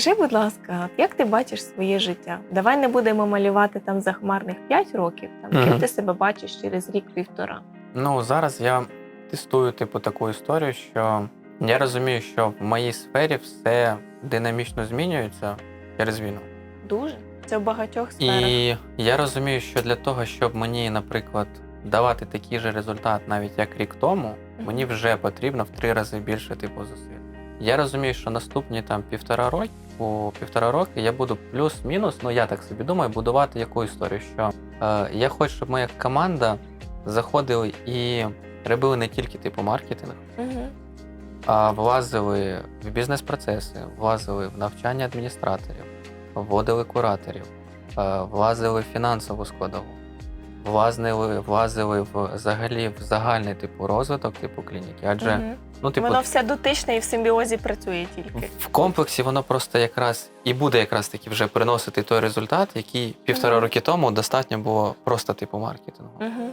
Скажи, будь ласка, як ти бачиш своє життя? Давай не будемо малювати там захмарних 5 років. Там ким Мгм. ти себе бачиш через рік-півтора? Ну, зараз я тестую, типу, таку історію, що я розумію, що в моїй сфері все динамічно змінюється через війну. Дуже це в багатьох сферах. І я розумію, що для того, щоб мені, наприклад, давати такий же результат, навіть як рік тому, мені вже потрібно в три рази більше типу зусиль. Я розумію, що наступні там півтора роки, півтора роки я буду плюс-мінус, ну я так собі думаю, будувати яку історію, що е, я хочу, щоб моя команда заходила і робили не тільки типу маркетинг, Угу. а влазили в бізнес-процеси, влазили в навчання адміністраторів, вводили кураторів, е, влазили в фінансову складову, влазили, влазили в взагалі в загальний типу розвиток типу клініки. Адже угу. ну, типу, Воно все дотичне і в симбіозі працює тільки. в комплексі воно просто якраз і буде якраз таки вже приносити той результат, який півтора угу. роки тому достатньо було просто типу маркетингу. Угу.